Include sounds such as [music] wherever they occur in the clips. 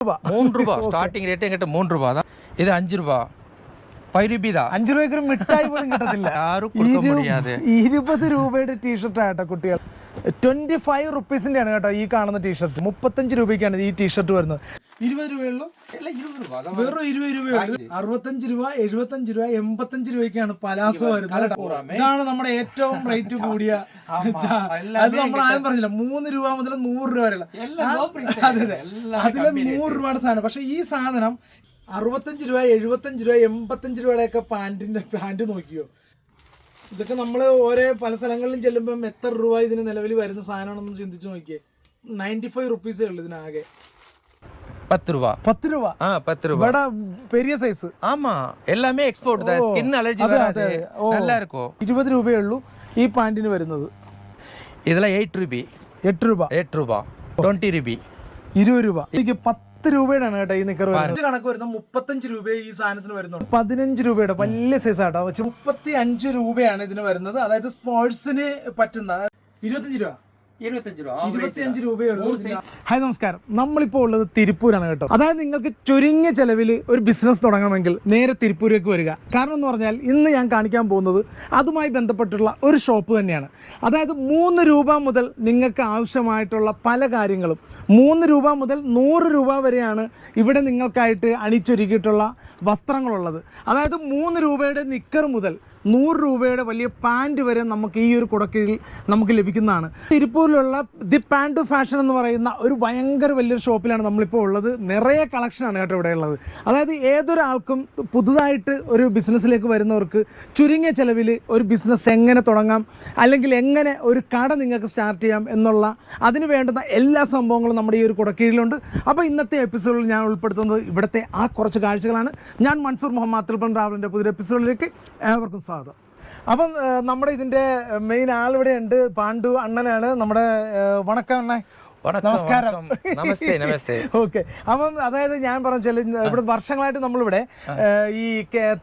രൂപ மூணு ரூபா ஸ்டார்டிங் ரேட் எங்கிட்ட மூணு ரூபா தான் இது அஞ்சு ரூபா ஃபைவ் ருபி தான் അഞ്ചു രൂപയ്ക്ക് ഒരു മിഠായി പോലും കിട്ടത്തില്ല யாரும் கொடுக்க ഇരു- முடியாது ഇരുപത് രൂപയുടെ ടീഷർട്ട് ആട്ടോ കുട്ടികൾ ട്വന്റി ഫൈവ് റുപ്പീസിന്റെ ആണ് കേട്ടോ ഈ കാണുന്ന ടീഷർട്ട് മുപ്പത്തഞ്ച് രൂപയ്ക്കാണ് ഈ ടീഷർട്ട് വരുന്നത് ഇരുപത് രൂപയുള്ളൂ വെറും ഇരുപത് രൂപയുള്ളൂ അറുപത്തഞ്ച് രൂപ എഴുപത്തഞ്ച് രൂപ എൺപത്തഞ്ച് രൂപയ്ക്കാണ് പലാസോ വരുന്നത്. ഇതാണ് നമ്മുടെ ഏറ്റവും റേറ്റ് കൂടിയ അത് നമ്മൾ ആദ്യം പറഞ്ഞില്ല മൂന്ന് രൂപ മുതൽ നൂറ് രൂപ വരെയുള്ള. അതിൽ നൂറ് രൂപയുടെ സാധനം. പക്ഷെ ഈ സാധനം അറുപത്തഞ്ച് രൂപ എഴുപത്തഞ്ച് രൂപ എൺപത്തഞ്ച് രൂപയുടെ ഒക്കെ പാന്റിന്റെ പാന്റ് നോക്കിയോ? ഇതൊക്കെ നമ്മൾ ഓരോ പല സ്ഥലങ്ങളിലും ചെല്ലുമ്പം എത്ര രൂപ ഇതിന് നിലവിൽ വരുന്ന സാധനമാണെന്ന് ചിന്തിച്ചു നോക്കിയേ. നയന്റി ഫൈവ് റുപ്പീസേ ഉള്ളൂ ഇതിനാകെ. பத்து ரூபா പത്ത് രൂപ ஆ பத்து ரூபா ഇവിടെ പെരിയ സൈസ് ஆமா எல்லாமே எக்ஸ்போர்ட் தான் ஸ்கின் அலர்ஜி അതെ, வராது അതെ. ഓ. நல்லா இருக்கும் ഇരുപത് രൂപയേ ഉള്ളൂ ഈ പാന്റിന് വരുന്നത് இதெல்லாம் எயிட் ருபி എട്ട് രൂപ எட்டு ரூபா டுவெண்ட்டி ருபி ഇരുപത് രൂപ എനിക്ക് പത്ത് രൂപയുടെ ആണ് കേട്ടോ ഈ നിക്കർ വരുന്നത് കണക്ക് വരുന്ന മുപ്പത്തഞ്ച് രൂപ ഈ സാധനത്തിന് വരുന്നുണ്ട് പതിനഞ്ച് രൂപയുടെ വലിയ സൈസ് ആട്ടോ വെച്ച് മുപ്പത്തി അഞ്ച് രൂപയാണ് ഇതിന് വരുന്നത് അതായത് സ്പോർട്സിന് പറ്റുന്ന ഇരുപത്തഞ്ച് രൂപ இருபத்தஞ்சு ரூபா ഇരുപത്തിയഞ്ച് ഹായ് നമസ്കാരം. നമ്മളിപ്പോൾ ഉള്ളത് തിരുപ്പൂരാണ് കേട്ടോ. അതായത് നിങ്ങൾക്ക് ചുരുങ്ങിയ ചെലവിൽ ഒരു ബിസിനസ് തുടങ്ങണമെങ്കിൽ നേരെ തിരുപ്പൂരേക്ക് വരിക. കാരണം എന്ന് പറഞ്ഞാൽ ഇന്ന് ഞാൻ കാണിക്കാൻ പോകുന്നത് അതുമായി ബന്ധപ്പെട്ടുള്ള ഒരു ഷോപ്പ് തന്നെയാണ്. അതായത് മൂന്ന് രൂപ മുതൽ നിങ്ങൾക്ക് ആവശ്യമായിട്ടുള്ള പല കാര്യങ്ങളും മൂന്ന് രൂപ മുതൽ നൂറ് രൂപ വരെയാണ് ഇവിടെ നിങ്ങൾക്കായിട്ട് അണിച്ചൊരുക്കിയിട്ടുള്ള വസ്ത്രങ്ങളുള്ളത്. അതായത് മൂന്ന് രൂപയുടെ നിക്കർ മുതൽ നൂറ് രൂപയുടെ വലിയ പാന്റ് വരെ നമുക്ക് ഈ ഒരു കുടക്കീഴിൽ നമുക്ക് ലഭിക്കുന്നതാണ്. തിരുപ്പൂരിലുള്ള ദി പാന്റ് ഫാഷൻ എന്ന് പറയുന്ന ഒരു ഭയങ്കര വലിയൊരു ഷോപ്പിലാണ് നമ്മളിപ്പോൾ ഉള്ളത്. നിറയെ കളക്ഷനാണ് കേട്ടോ ഇവിടെ ഉള്ളത്. അതായത് ഏതൊരാൾക്കും പുതുതായിട്ട് ഒരു ബിസിനസ്സിലേക്ക് വരുന്നവർക്ക് ചുരുങ്ങിയ ചെലവിൽ ഒരു ബിസിനസ് എങ്ങനെ തുടങ്ങാം അല്ലെങ്കിൽ എങ്ങനെ ഒരു കട നിങ്ങൾക്ക് സ്റ്റാർട്ട് ചെയ്യാം എന്നുള്ള അതിന് വേണ്ടുന്ന എല്ലാ സംഭവങ്ങളും നമ്മുടെ ഈ ഒരു കുടക്കീഴിലുണ്ട്. അപ്പോൾ ഇന്നത്തെ എപ്പിസോഡിൽ ഞാൻ ഉൾപ്പെടുത്തുന്നത് ഇവിടുത്തെ ആ കുറച്ച് കാഴ്ചകളാണ്. ഞാൻ മൻസൂർ മുഹമ്മദ് അത്തിൽപ്പൻ റാവലിന്റെ പുതിയൊരു എപ്പിസോഡിലേക്ക് ഏവർക്കും പ്രസാദ് അപ്പം നമ്മുടെ ഇതിന്റെ മെയിൻ ആൾ ഇവിടെ ഉണ്ട്. പാണ്ഡു അണ്ണനാണ് നമ്മുടെ വണക്കം അണ്ണേ. നമസ്കാരം. നമസ്തേ നമസ്തേ. [laughs] ഓക്കെ. അപ്പം അതായത് ഞാൻ പറഞ്ഞാൽ ഇവിടെ വർഷങ്ങളായിട്ട് നമ്മളിവിടെ ഈ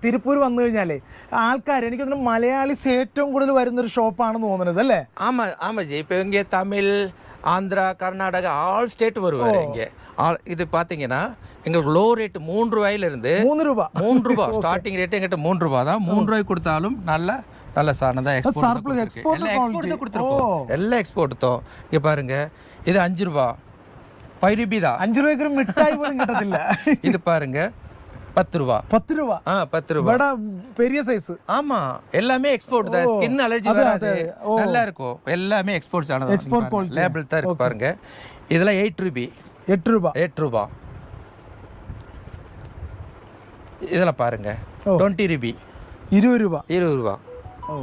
തിരുപ്പൂർ വന്നു കഴിഞ്ഞാൽ ആൾക്കാർ എനിക്ക് തോന്നുന്നു മലയാളീസ് ഏറ്റവും കൂടുതൽ വരുന്ന ഒരു ഷോപ്പാണെന്ന് തോന്നുന്നത് അല്ലേ? ആമ ആമാ ജയ് തമിഴ് ஆந்திரா கர்நாடகா ஆல் ஸ்டேட் வருவார் இங்கே. ஆல் இது பார்த்தீங்கன்னா எங்களுக்கு லோ ரேட் மூன்று ரூபாயிலிருந்து மூணு ரூபாய் மூன்று ரூபாய் ஸ்டார்டிங் ரேட் எங்கிட்ட மூணு ரூபாய் தான். மூணு ரூபாய் கொடுத்தாலும் நல்ல நல்ல சாதனம் தான் எக்ஸ்போர்ட் எக்ஸ்போர்ட் தான் எல்லாம் எக்ஸ்போர்ட் தான். இங்கே பாருங்க இது அஞ்சு ரூபா. ஃபைவ் ருபி தான். அஞ்சு ரூபாய்க்கு மிட்டாய் [laughs] கிட்டதில்லை. இது பாருங்க பத்து ரூபா പത്ത് രൂപ ஆ பத்து ரூபா ഇവിടെ പെരിയ സൈസ് ஆமா எல்லாமே எக்ஸ்போர்ட் தான் ஸ்கின் அலர்ஜி அதே, வராது அதே. ஓ. நல்லா இருக்கும் எல்லாமே எக்ஸ்போர்ட்ஸ் ஆனது Export quality. லேபிள் தான் இருக்கு பாருங்க இதெல்லாம் எயிட் ருபி എട്ട് രൂപ எட்டு ரூபா இதெல்லாம் பாருங்க ஓ. டுவெண்ட்டி ருபி ഇരുപത് രൂപ இருபது ரூபா ഓ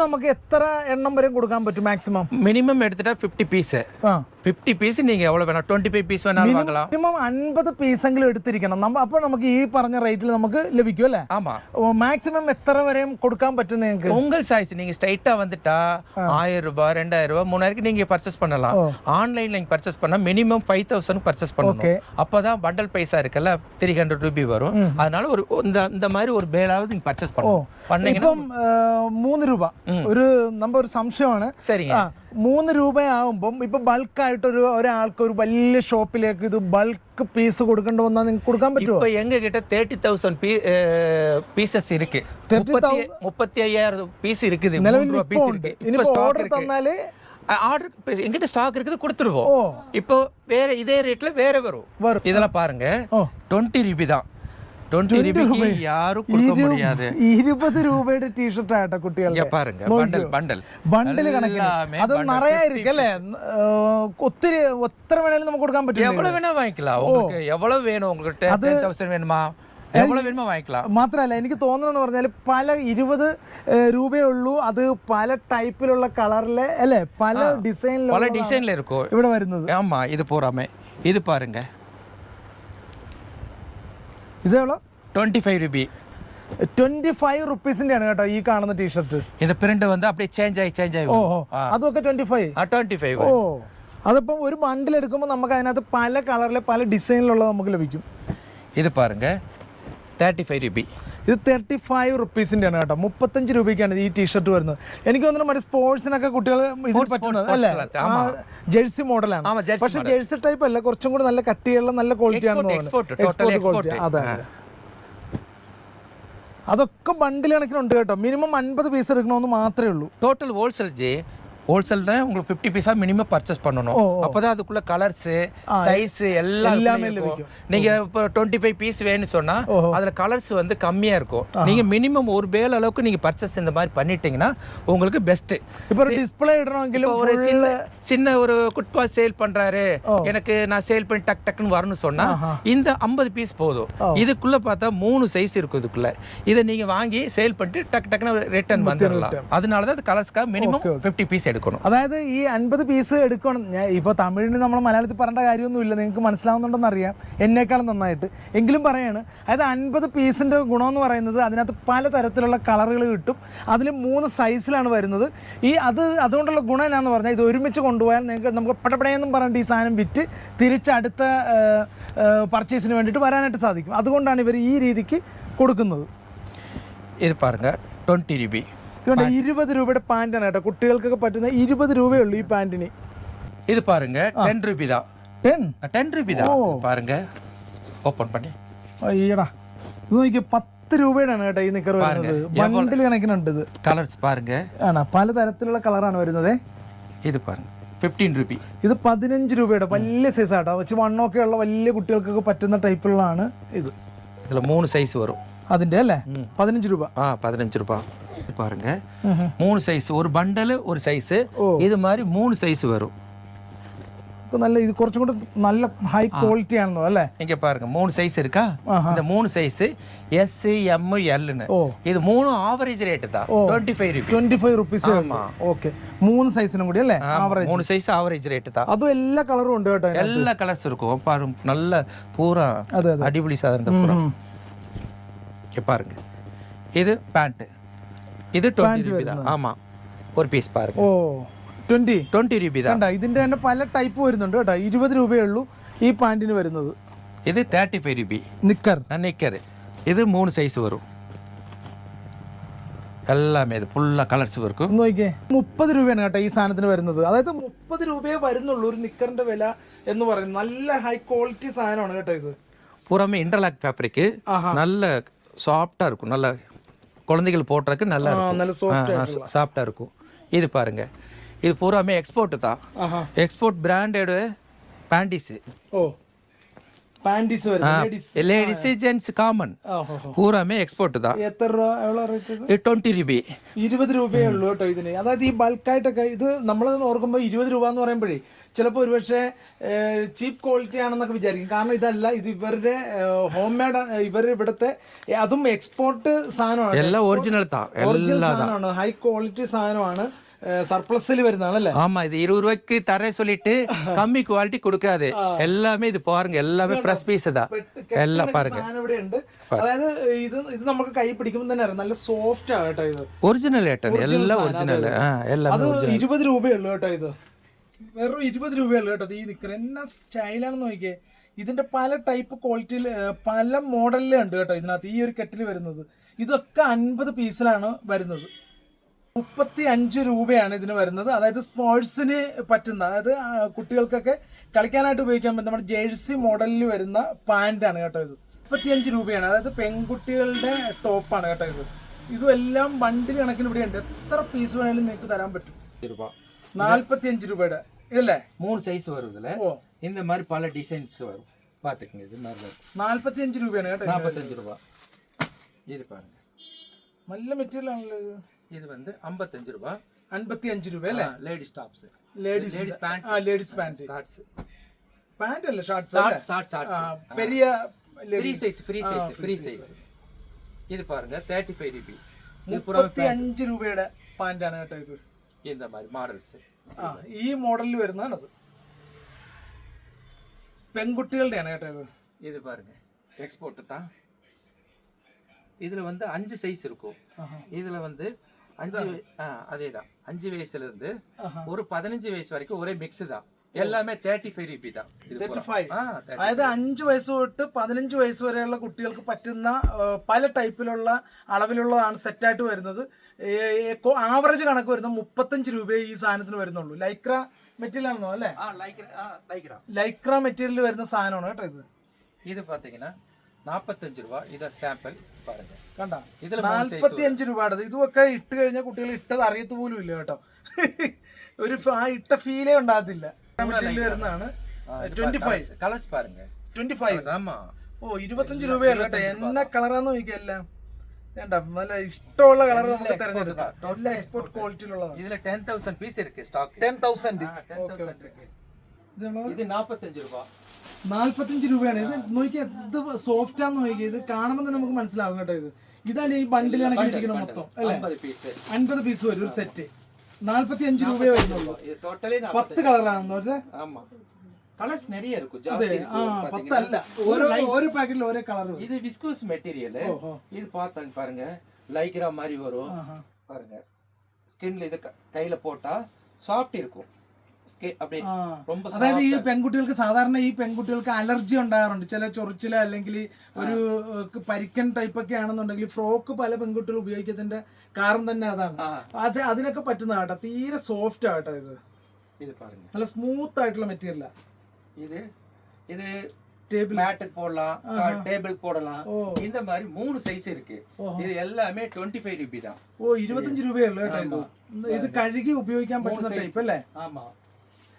നമുക്ക് എത്ര എണ്ണം വരെ കൊടുക്കാൻ പറ്റും മാക്സിമം மினிமம் எடுத்துட்டா ஃபிஃப்டி பீஸ் ആ ஃபிஃப்டி பீஸ் நீங்க எவ்வளவு வேணா டுவெண்ட்டி ஃபைவ் பீஸ் வேணாலும் வாங்கலாம் മിനിമം അൻപത് പീസെങ്കിലും എടുത്തിരിക്കണം നമ്മ അപ്പോൾ നമുക്ക് ഈ പറഞ്ഞ റേറ്റിൽ നമുക്ക് ലഭിക്കും അല്ലേ ஆமா മാക്സിമം എത്ര വരെയും കൊടുക്കാൻ പറ്റും നിങ്ങൾക്ക് உங்கள் சாய்ஸ் நீங்க ஸ்ட்ரைட்டா வந்துட்டா ஆயிரம் ரூபாய் ரெண்டாயிரம் ரூபாய் மூணாயிரம் நீங்க பர்ச்சேஸ் பண்ணலாம் ஓ. ஆன்லைன்ல நீங்க பர்ச்சேஸ் பண்ணா minimum five thousand purchase Okay. பண்ணணும் அப்பதான் பண்டல் பைசா இருக்குல்ல த்ரீ ஹண்ட்ரட் ருபி வரும் அதனால ஒரு இந்த இந்த மாதிரி ஒரு பேலாவது நீங்க பர்ச்சேஸ் பண்ணணும் பண்ணீங்கன்னா ഇപ്പം ആ, മൂന്ന് രൂപ ഒരു നമ്മ ഒരു സംശയമാണ് சரிங்க ആ മൂന്ന് രൂപയാവുമ്പം ഇപ്പൊ ബൾക്കായിട്ട് ഒരു ഒരാൾക്ക് ഒരു വലിയ ഷോപ്പിലേക്ക് ഇത് ബൾക്ക് പീസ് കൊടുക്കേണ്ടി വന്നാൽ നിങ്ങൾക്ക് കൊടുക്കാൻ പറ്റുമോ இப்போ எங்க கிட்ட தேர்ட்டி தௌசண்ட் பீ பீசஸ் இருக்கு 30,000 முப்பத்தி முப்பத்தி ஐயாயிரம் பீஸ் இருக்குது மூணு നിലവിൽ ரூபா ഇപ്പൊ பீஸ் ഉണ്ട് இருக்கு இப்போ ഇനിയിപ്പോ ஸ்டாக் ഓർഡർ இருக்கு തന്നാല് ஆர்டர் எங்கிட்ட ஸ்டாக் இருக்குது கொடுத்துருவோம் ഓ இப்போ வேற இதே ரேட்ல வேற வரும் வரும். இதெல்லாம் பாருங்க ഓ டுவெண்ட்டி ருபி தான் ഇരുപത് രൂപയുടെ ടീഷർട്ട് ആട്ടെ இங்க കുട്ടികളുടെ பாருங்க നോക്കിയോ? பண்டல் பண்டல் ബണ്ടിൽ കണക്കിന് எல்லாமே അത് bundle. നിറയായിരിക്കും അല്ലേ ഏഹ്, ഒത്തിരി എത്ര വേണേലും നമുക്ക് കൊടുക്കാൻ പറ്റും எவ்வளவு வேணா வாங்கிக்கலாம் உங்களுக்கு எவ்வளவு வேணும் உங்ககிட்ட டென் தௌசண்ட் வேணுமா எவ்வளவு வேணுமா வாங்கிக்கலாம் മാത്രമല്ല എനിക്ക് തോന്നുന്നതെന്ന് പറഞ്ഞാൽ പല ഇരുപത് ഏഹ്, രൂപയേ ഉള്ളൂ അത് പല ടൈപ്പിലുള്ള കളറിലെ അല്ലേ പല பல ഡിസൈനിലുള്ള டிசைன்ல இருக்கும் ഇവിടെ വരുന്നത് ஆமா இது பூராமே இது பாருங்க ഇതേളോ twenty five rupee twenty five റുപ്പീസിന്റെ ആണ് കേട്ടോ ഈ കാണുന്ന ടീഷർട്ട് இந்த பிரிண்ட் வந்து அப்படியே சேஞ்ச் ஆகி சேஞ்ச் ஆகி ഓഹോ അതൊക്കെ ട്വന്റി ഫൈവ് டுவெண்ட்டி ஃபைவ் ഓ അതിപ്പം ഒരു ബണ്ടിൽ എടുക്കുമ്പോൾ നമുക്ക് അതിനകത്ത് പല കളറിലെ പല ഡിസൈനിലുള്ള നമുക്ക് ലഭിക്കും இது பாருங்க തേർട്ടി ഫൈവ് രൂപി ഇത് തേർട്ടി ഫൈവ് റുപ്പീസിന്റെയാണ് കേട്ടോ. മുപ്പത്തഞ്ച് രൂപയ്ക്കാണ് ഈ ടീഷർട്ട് വരുന്നത്. എനിക്ക് തോന്നുന്നു മറ്റേ സ്പോർട്സിനൊക്കെ കുട്ടികൾ ഇതിൽ പറ്റുന്നത്. അല്ലേ? ജേഴ്സി മോഡലാണ്. പക്ഷെ ജേഴ്സി ടൈപ്പ് അല്ല. കുറച്ചും കൂടി നല്ല കട്ടിയുള്ള നല്ല ക്വാളിറ്റി ആണ് എക്സ്പോർട്ട് അതെ അതൊക്കെ ബണ്ടിൽ കണക്കിനുണ്ട് കേട്ടോ. മിനിമം അൻപത് പീസ് എടുക്കണമെന്ന് മാത്രമേ ഉള്ളൂ. ടോട്ടൽ ഹോൾസെയിൽ ജെ ஹோல்சேல்னா உங்களுக்கு ஃபிஃப்டி பீஸா மினிமம் பர்ச்சேஸ் பண்ணணும். அப்போதான் அதுக்குள்ள கலர்ஸு சைஸு எல்லாம் எல்லாமே நீங்க இப்போ டுவெண்ட்டி ஃபைவ் பீஸ் வேணும்னு சொன்னா அதுல கலர்ஸ் வந்து கம்மியா இருக்கும். நீங்க மினிமம் ஒரு பேல் அளவுக்கு நீங்க பர்ச்சேஸ் இந்த மாதிரி பண்ணிட்டீங்கன்னா உங்களுக்கு பெஸ்ட்டு இப்போ டிஸ்பிளே இடணும் ஒரு சின்ன சின்ன ஒரு குட்பா சேல் பண்றாரு. எனக்கு நான் சேல் பண்ணி டக் டக்குன்னு வரணும்னு சொன்னா இந்த ஐம்பது பீஸ் போதும். இதுக்குள்ள பார்த்தா மூணு சைஸ் இருக்கும் இதுக்குள்ள. இதை நீங்க வாங்கி சேல் பண்ணிட்டு டக் டக்குன்னு ரிட்டர்ன் வந்துடலாம். அதனால தான் கலர்ஸ்க்காக மினிமம் ஃபிஃப்டி பீஸ் എടുക്കണം. അതായത് ഈ അൻപത് പീസ് എടുക്കണം. ഞാൻ ഇപ്പൊ തമിഴിന് നമ്മൾ മലയാളത്തിൽ പറയേണ്ട കാര്യമൊന്നുമില്ല. നിങ്ങൾക്ക് മനസ്സിലാവുന്നുണ്ടെന്ന് അറിയാം എന്നേക്കാളും നന്നായിട്ട്. എങ്കിലും പറയാണ് അതായത് അൻപത് പീസിന്റെ ഗുണമെന്ന് പറയുന്നത് അതിനകത്ത് പല തരത്തിലുള്ള കളറുകൾ കിട്ടും. അതിൽ മൂന്ന് സൈസിലാണ് വരുന്നത്. ഈ അത് അതുകൊണ്ടുള്ള ഗുണം എന്നാന്ന് പറഞ്ഞാൽ ഇത് ഒരുമിച്ച് കൊണ്ടുപോയാൽ നിങ്ങൾക്ക് നമുക്ക് പടപടയെന്നും പറഞ്ഞിട്ട് ഈ സാധനം വിറ്റ് തിരിച്ചടുത്ത പർച്ചേസിന് വേണ്ടിയിട്ട് വരാനായിട്ട് സാധിക്കും. അതുകൊണ്ടാണ് ഇവർ ഈ രീതിക്ക് കൊടുക്കുന്നത്. ഇത് പറഞ്ഞ ട്വന്റി രൂപ ഇതുകൊണ്ട് ഇരുപത് രൂപയുടെ പാൻറ്റാണ് കേട്ടോ കുട്ടികൾക്കൊക്കെ പറ്റുന്ന ഇരുപത് രൂപയേ ഉള്ളൂ ഈ പാൻറ്റിന് இது பாருங்க டென் ருபி தான் ടെൻ டென் ருபி தான் பாருங்க ஓப்பன் பண்ணி അയ്യടാ ഇത് നോക്കിയ പത്ത് രൂപയുടെ ആണ് കേട്ടോ ഈ നിക്കർ പാരുങ്ക. വരുന്നത് ബണ്ടിൽ കണക്കിനുണ്ട് ഇത് கலர்ஸ் பாருங்க ആണ് പല തരത്തിലുള്ള കളറാണ് വരുന്നത് இது பாருங்க ஃபிஃப்டீன் ருபி ഇത് പതിനഞ്ച് രൂപയുടെ വലിയ സൈസ് ആട്ടോ വെച്ച് വണ്ണമൊക്കെ ഉള്ള വലിയ കുട്ടികൾക്കൊക്കെ പറ്റുന്ന ടൈപ്പുള്ളതാണ് ഇത് இதுல மூணு சைஸ் வரும் അതിന്റെ അല്ലേ പതിനഞ്ച് രൂപ ஆ பதினஞ்சு ரூபாய் இது பாருங்க ഉം ഉം. மூணு சைஸ் ஒரு பண்டல் ஒரு சைஸ் ஓ. இது மாதிரி மூணு சைஸ் வரும் ഇപ്പൊ നല്ല ഇത് കുറച്ചും കൂടെ നല്ല ഹൈ ക്വാളിറ്റി ആണെന്നോ അല്ലേ இங்க பாருங்க மூணு சைஸ் இருக்கா ஆஹா. இந்த மூணு சைஸ் எஸ் எம் எல்னு ഓ இது மூணு ஆவரேஜ் ரேட்டு தான் ஓ. Twenty five rupee twenty five rupees ആമാ. ഓക്കെ മൂന്ന് സൈസിനും കൂടി അല്ലേ ആവറേജ് மூணு சைஸ் ஆவரேஜ் ரேட்டு தான் അതും എല്ലാ കളറും ഉണ്ട് കേട്ടോ അതിനകത്ത്. எல்லா கலர்ஸ் இருக்கும் பாருங்க நல்ல பூரா അതെ അതെ பாருங்க இது பேண்ட் இது டுவெண்ட்டி ருபி தான் ஆமா ஒரு பீஸ் பாருங்க ഓ ട്വന്റി டுவெண்ட்டி ருபி தான் കണ്ട ഇതിന്റെ തന്നെ പല ടൈപ്പ് വരുന്നുണ്ട് കേട്ടോ ഇരുപത് രൂപയേ ഉള്ളൂ ഈ പാൻറ്റിന് വരുന്നത് இது thirty five rupee knicker knicker இது மூணு சைஸ் வரும் எல்லாமே இது ஃபுல்லாக கலர்ஸ் இருக்கும் ഒന്ന് നോക്കിയേ മുപ്പത് രൂപയാണ് കേട്ടോ ഈ സാധനത്തിന് വരുന്നത് അതായത് മുപ്പത് രൂപയെ വരുന്നുള്ളൂ ഒരു നിക്കറിന്റെ വില എന്ന് പറയുന്നത് നല്ല ഹൈ ക്വാളിറ്റി സാധനമാണ് കേട്ടോ ഇത് பூராமே இன்டர்லாக் ஃபேப்ரிக்கு ஆஹா. சாஃப்டாக இருக்கும். நல்லா குழந்தைகள் போடுறதுக்கு நல்லா இருக்கும். சாஃப்டாக இருக்கும். இது பாருங்கள் இது பூராமே எக்ஸ்போர்ட்டு தான். எக்ஸ்போர்ட் பிராண்டடு பேண்டிஸு ஓ. ஜென்ஸ் காமன் പൂരാമേ എക്സ്പോർട്ട് എത്ര രൂപ ട്വന്റി രൂപ ഇരുപത് രൂപയേ ഉള്ളൂ അതായത് ഈ ബൾക്കായിട്ടൊക്കെ ഇത് നമ്മൾ ഓർക്കുമ്പോൾ ഇരുപത് രൂപ എന്ന് പറയുമ്പോഴേ ചിലപ്പോൾ ഒരുപക്ഷെ ചീപ്പ് ക്വാളിറ്റി ആണെന്നൊക്കെ വിചാരിക്കും കാരണം ഇതല്ല ഇത് ഇവരുടെ ഹോം മെയ്ഡ് ഇവർ ഇവിടുത്തെ ഏ, അതും എക്സ്പോർട്ട് സാധനമാണ് எல்லாம் ஒரிஜினல் தான் ഒറിജിനൽ எல்லாம் സാധനമാണ് ഹൈ ക്വാളിറ്റി സാധനമാണ് സർപ്ലസിൽ വരുന്നതാണ് അല്ലേ ஆமா இது இருபது ரூபாய்க்கு தரேன் சொல்லிட்டு கம்மி குவாலிட்டி கொடுக்காது எல்லாமே இது பாருங்க எல்லாமே ப்ரெஸ் பீஸ் தான் எல்லாம் பாருங்க സാധനം ഇവിടെ ഉണ്ട് അതായത് ഇത് ഇത് നമുക്ക് കൈ പിടിക്കുമ്പോൾ തന്നെ അറിയാം നല്ല സോഫ്റ്റ് ആണ് കേട്ടോ ഇത് ஒரிஜினல் ஏட்டன் எல்லாம் ஒரிஜினல் ஆ எல்லாமே അത് ഇരുപത് രൂപയുള്ളൂ കേട്ടോ ഇത് വെറും ഇരുപത് രൂപയല്ല കേട്ടോ ഈ നിൽക്കുന്നത് എന്ന സ്റ്റൈലാണെന്ന് നോക്കിയേ. ഇതിന്റെ പല ടൈപ്പ് ക്വാളിറ്റിയിൽ പല മോഡലിലുണ്ട് കേട്ടോ ഇതിനകത്ത് ഈ ഒരു കെട്ടിൽ വരുന്നത്. ഇതൊക്കെ അൻപത് പീസിലാണ് വരുന്നത്. മുപ്പത്തി അഞ്ച് രൂപയാണ് ഇതിന് വരുന്നത്. അതായത് സ്പോർട്സിന് പറ്റുന്ന അതായത് കുട്ടികൾക്കൊക്കെ കളിക്കാനായിട്ട് ഉപയോഗിക്കാൻ പറ്റുന്ന നമ്മുടെ ജേഴ്സി മോഡലിൽ വരുന്ന പാന്റാണ് കേട്ടോ ഇത്. മുപ്പത്തിയഞ്ച് രൂപയാണ്. അതായത് പെൺകുട്ടികളുടെ ടോപ്പാണ് കേട്ടോ ഇത്. ഇതും എല്ലാം ബണ്ടിൽ കണക്കിന് ഇവിടെ ഉണ്ട് എത്ര പീസ് വേണമെങ്കിലും നിങ്ങൾക്ക് തരാൻ പറ്റും. നാൽപ്പത്തിയഞ്ച് രൂപയുടെ. இதுல? மூணு சைஸ் வருதுல இந்த மாதிரி பல டிசைன்ஸ் வரும். பார்த்துக்கங்க இது மாதிரி நாற்பத்தி அஞ்சு ரூபாய் நாற்பத்தஞ்சு ரூபா இது பாருங்க. நல்ல மெட்டீரியல் இது வந்து ஐம்பத்தஞ்சு ரூபா ஐம்பத்தி அஞ்சு ரூபாயில் ladies tops ladies ladies pant ladies pant shorts pant இல்லை ஷார்ட்ஸ் ஷார்ட்ஸ் ஷார்ட்ஸ் ஷார்ட்ஸ் பெரிய free size free size free size இது பாருங்க தேர்ட்டி ஃபைவ் ருபி முப்பத்தி அஞ்சு ரூபாயோட பேண்டான கேட்டோ இது? இந்த மாதிரி மாடல்ஸ் ആ ഈ മോഡലിൽ വരുന്നതാണത് പെൺകുട്ടികളുടെയാണ് കേട്ടോ ഇത് இது பாருங்க எக்ஸ்போர்ட் தான் இதுல வந்து அஞ்சு சைஸ் இருக்கும் ஆஹா. இதுல வந்து அஞ்சு வய- ஆ அதே தான் அஞ்சு வயசுல இருந்து ஆஹா. ஒரு பதினஞ்சு வயசு வரைக்கும் ஒரே மிக்ஸ் தான் எல்லாமே தேர்ட்டி ஃபைவ் ருபி தான் இது തേർട്ടി பூரா. ഫൈവ് ஆ, 30. അതായത് അഞ്ച് വയസ്സ് തൊട്ട് പതിനഞ്ച് വയസ്സ് വരെയുള്ള കുട്ടികൾക്ക് പറ്റുന്ന ആ, പല ടൈപ്പിലുള്ള അളവിലുള്ളതാണ് സെറ്റായിട്ട് വരുന്നത് ആവറേജ് കണക്ക് വരുന്ന മുപ്പത്തഞ്ച് രൂപയെ ഈ സാധനത്തിന് വരുന്നുള്ളൂ ലൈക്ര മെറ്റീരിയൽ ആണെന്നോ അല്ലേ ஆ லைக்ரா ஆ லைக்ரா ലൈക്ര മെറ്റീരിയൽ വരുന്ന സാധനമാണ് കേട്ടോ ഇത് இது பாத்தீங்கன்னா நாற்பத்தஞ்சு ரூபா இதை சாம்பிள் பாருங்க കണ്ട ഇതില് മൂന്ന് size നാല്പത്തി അഞ്ച് രൂപയുടെ ഇതൊക്കെ ഇട്ട് കഴിഞ്ഞാൽ കുട്ടികൾ ഇട്ടത് അറിയത്ത് പോലും ഇല്ല കേട്ടോ [laughs] ഒരു ഫ- ആ ഇട്ട ഫീലേ ഉണ്ടാകത്തില്ല മെറ്റീരിയൽ വരുന്നതാണ് ട്വന്റി ഫൈവ് கலர்ஸ் பாருங்க ട്വന്റി ഫൈവ് ஆமா ഓ ഇരുപത്തഞ്ച് രൂപയാണ് കേട്ടോ എന്നാ കളറാന്ന് നോക്കിയല്ല വേണ്ട നല്ല ഇഷ്ടമുള്ള കളർ നമുക്ക് തിരഞ്ഞെടുക്കാം നല്ല എക്സ്പോർട്ട് ക്വാളിറ്റിയിലുള്ളതാണ് இதுல டென் தௌசண்ட் பீஸ் இருக்கு stock ten thousand ten thousand இருக்கு ഇത് இது நாற்பத்தஞ்சு ரூபா നാല്പത്തഞ്ച് രൂപയാണ് ഇത് നോക്കിയാ ഇത് സോഫ്റ്റ് ആന്ന് നോക്കിയാൽ ഇത് കാണുമ്പോൾ തന്നെ നമുക്ക് മനസ്സിലാവും കേട്ടോ ഇത് ഇതാണ് ഈ ബണ്ടിൽ കണക്ക് ഇരിക്കുന്നത് മൊത്തം അല്ലേ ஐம்பது பீஸ் അൻപത് പീസ് വരും ഒരു സെറ്റ് നാല്പത്തി അഞ്ച് രൂപയെ വരുന്നുള്ളൂ இது ടോട്ടലി പത്ത് കളറാണെന്ന് പറഞ്ഞാൽ ஆமா கலர்ஸ் நிறைய இருக்கும் അതെ ஜாஸ்தி ആ இருக்கும் പത്തല്ല பாத்தீங்கன்னா. ഓരോ ഓരോ പാക്കറ്റിൽ ഓരോ കളർ വരും இது விஸ்கோஸ் மெட்டீரியல் ஓஹோ. இது பார்த்தாங்க பாருங்க லைக்ரா மாதிரி வரும் ആഹാ. பாருங்க ஸ்கின்ல இது க- கையில போட்டா சாஃப்ட் இருக்கும் ஸ்கின் அப்படி ആ. ரொம்ப അതായത് ഈ പെൺകുട്ടികൾക്ക് സാധാരണ ഈ പെൺകുട്ടികൾക്ക് അലർജി ഉണ്ടാകാറുണ്ട് ചില ചൊറിച്ചില അല്ലെങ്കിൽ ഒരു ഏഹ്, പരിക്കൻ ടൈപ്പ് ഒക്കെ ആണെന്നുണ്ടെങ്കിൽ ഫ്രോക്ക് പല പെൺകുട്ടികൾ ഉപയോഗിക്കുന്നതിന്റെ കാരണം തന്നെ അതാണ് ആ. അത് അതിനൊക്കെ പറ്റുന്ന കേട്ടോ തീരെ സോഫ്റ്റ് ആട്ടോ ഇത് இது பாருங்க നല്ല സ്മൂത്ത് ആയിട്ടുള്ള മെറ്റീരിയലാ இது இது ടേബിൾ மேட்டுக்கு போடலாம் டேபிள் போடலாம் ஓ. இந்த மாதிரி மூணு சைஸ் இருக்கு ஓஹோ. இது எல்லாமே டுவெண்ட்டி ஃபைவ் ருபி தான் ഓ ഇരുപത്തഞ്ച് രൂപയുള്ളൂ കേട്ടോ ഇത് ഇത് കഴുകി ഉപയോഗിക്കാൻ പറ്റുന്ന ടൈപ്പ് അല്ലേ ஆமா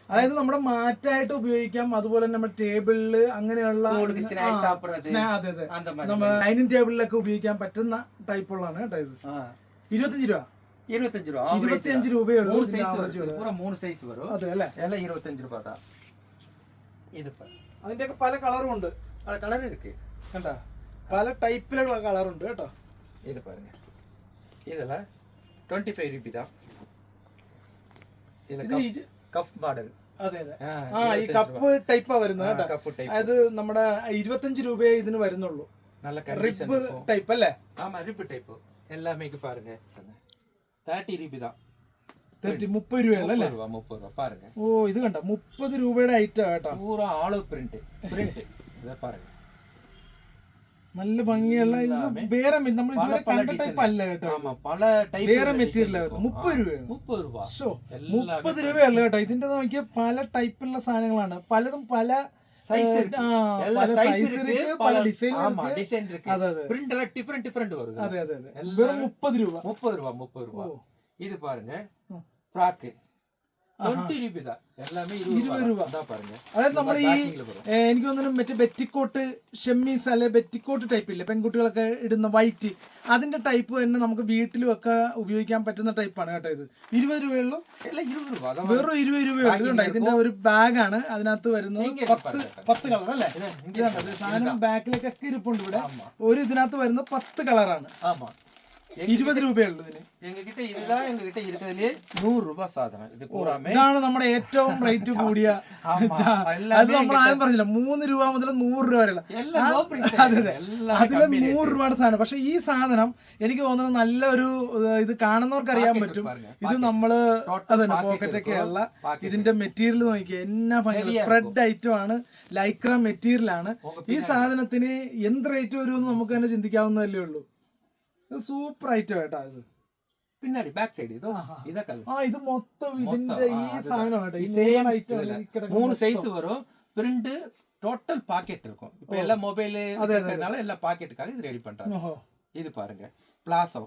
അതായത് നമ്മുടെ മാറ്റായിട്ട് ഉപയോഗിക്കാം അതുപോലെ തന്നെ നമ്മുടെ ടേബിളില് അങ്ങനെയുള്ള ஸ்கூலுக்கு ആ, ஸ்நாக்ஸ் சாப்பிடுறது സ്നാ- അതെ അതെ அந்த மாதிரி നമ്മ ഡൈനിങ് ടേബിളിലൊക്കെ ഉപയോഗിക്കാൻ പറ്റുന്ന ടൈപ്പുള്ളതാണ് കേട്ടോ ഇത് ஆ. ഇരുപത്തഞ്ച് രൂപ இருபத்தஞ்சு ரூபா ഇരുപത്തിയഞ്ച് രൂപയേ ഉള്ളൂ மூணு ഇതിന്റെ சைஸ் average வரும் விலை. பூரா மூணு சைஸ் வரும் അതെ അല്ലേ எல்லாம் இருபத்தஞ்சு ரூபா தான் இது பாரு. അതിന്റെയൊക്കെ പല കളറും ഉണ്ട് அது கலர் இருக்கு കണ്ടാ പല ടൈപ്പിലുള്ള കളറുണ്ട് കേട്ടോ இது பாருங்க இதெல்லாம் டுவெண்ட்டி ஃபைவ் ருபி தான் ഇത് இதில் ഇരു- கப் மாடல் അതെ അതെ ஆ, ആ ഈ കപ്പ് ടൈപ്പാ വരുന്നത് കേട്ടോ கப்பு டைப் അതായത് നമ്മുടെ ഇരുപത്തഞ്ച് രൂപയെ ഇതിന് വരുന്നുള്ളൂ நல்ல கண்டிஷன் റിബ് இருக்கும் ടൈപ്പ് അല്ലേ ஆமா ரிப்பு டைப் எல்லாமே இங்க பாருங்க தேர்ட்டி ருபி தான் തേർട്ടി മുപ്പത് രൂപയുള്ള അല്ലേ முப்பது ரூபா முப்பது ரூபா பாருங்க ഓ ഇത് കണ്ട മുപ്പത് രൂപയുടെ ഐറ്റം കേട്ടോ பூரா ஆலோ பிரிண்ட் பிரிண்ட் [laughs] இதை பாருங்க നല്ല ഭംഗിയുള്ള ഇത് വേറെ മെ- നമ്മൾ பல ഇതുവരെ பல കണ്ട ടൈപ്പ് അല്ല കേട്ടോ ஆமா பல டைப் വേറെ മെറ്റീരിയൽ മുപ്പത് രൂപയാണ് முப்பது ரூபா ശോ, எல்லாமே മുപ്പത് രൂപയല്ല കേട്ടോ ഇതിന്റെ നോക്കിയ പല ടൈപ്പുള്ള സാധനങ്ങളാണ് പലതും പല சைஸ் ഏഹ്, இருக்கு ആ, எல்லா പല சைஸ் size இருக்கு இருக்கு, പല பல ഡിസൈൻ ஆமா டிசைன் இருக்கு അതെ അതെ பிரிண்ட் எல்லாம் டிஃபரெண்ட் டிஃபரெண்ட் வருது അതെ അതെ അതെ எல்லாமே- വെറും മുപ്പത് രൂപ முப்பது ரூபா முப்பது ரூபா ஓ. இது பாருங்க ம். ஃப்ராக்கு ഇരുപത് അതായത് നമ്മൾ ഈ എനിക്ക് തോന്നുന്നു മറ്റേ ബെറ്റിക്കോട്ട് ഷെമ്മീസ് അല്ലെ ബെറ്റിക്കോട്ട് ടൈപ്പ് ഇല്ലേ? പെൺകുട്ടികളൊക്കെ ഇടുന്ന വൈറ്റ് അതിന്റെ ടൈപ്പ് തന്നെ നമുക്ക് വീട്ടിലും ഒക്കെ ഉപയോഗിക്കാൻ പറ്റുന്ന ടൈപ്പാണ് കേട്ടോ ഇത്. ഇരുപത് രൂപയുള്ളൂ വെറും ഇരുപത് രൂപയുണ്ട് ഇതിന്റെ ഒരു ബാഗാണ് അതിനകത്ത് വരുന്നത് പത്ത് പത്ത് കളർ അല്ലേ? സാധനം ബാക്കിലേക്കൊക്കെ ഇരിപ്പുണ്ട് ഇവിടെ. ഒരു ഇതിനകത്ത് വരുന്നത് പത്ത് കളറാണ് ഇരുപത് രൂപയുള്ളൂ ഇതാണ് നമ്മുടെ ഏറ്റവും റേറ്റ് കൂടിയ അത് നമ്മൾ ആദ്യം പറഞ്ഞില്ല മൂന്ന് രൂപ മുതൽ നൂറ് രൂപ വരെയുള്ള. അതിൽ നൂറ് രൂപയുടെ സാധനം. പക്ഷെ ഈ സാധനം എനിക്ക് തോന്നുന്നത് നല്ലൊരു ഇത് കാണുന്നവർക്ക് അറിയാൻ പറ്റും. ഇത് നമ്മൾ അതന്നെ പോക്കറ്റ് ഒക്കെ ഉള്ള ഇതിന്റെ മെറ്റീരിയൽ നോക്കിയാൽ എന്നാ ഭയങ്കര സ്പ്രെഡ് ഐറ്റം ആണ് ലൈക്ര മെറ്റീരിയൽ ആണ്. ഈ സാധനത്തിന് എന്ത് റേറ്റ് വരുമെന്ന് നമുക്ക് തന്നെ ചിന്തിക്കാവുന്നതല്ലേ ഉള്ളൂ. ഇത് സൂപ്പർ ഐറ്റം കേട്ടോ ഇത് பின்னாடி பேக் சைடு இதோ இத கலர் ആ ഇത് മൊത്തം ഇതിന്റെ ഈ സാധനം കേട്ടോ ഈ Same മൂന്ന് ഐറ്റം இதுல. மூணு சைஸ் வரும் பிரிண்ட் டோட்டல் பாக்கெட் இருக்கும் இப்போ எல்லாம் மொபைல் இருக்கிறதுனால எல்லாம் பாக்கெட்டுக்காக இது ரெடி பண்றாங்க ഓഹോ இது பாருங்க பிளாசோ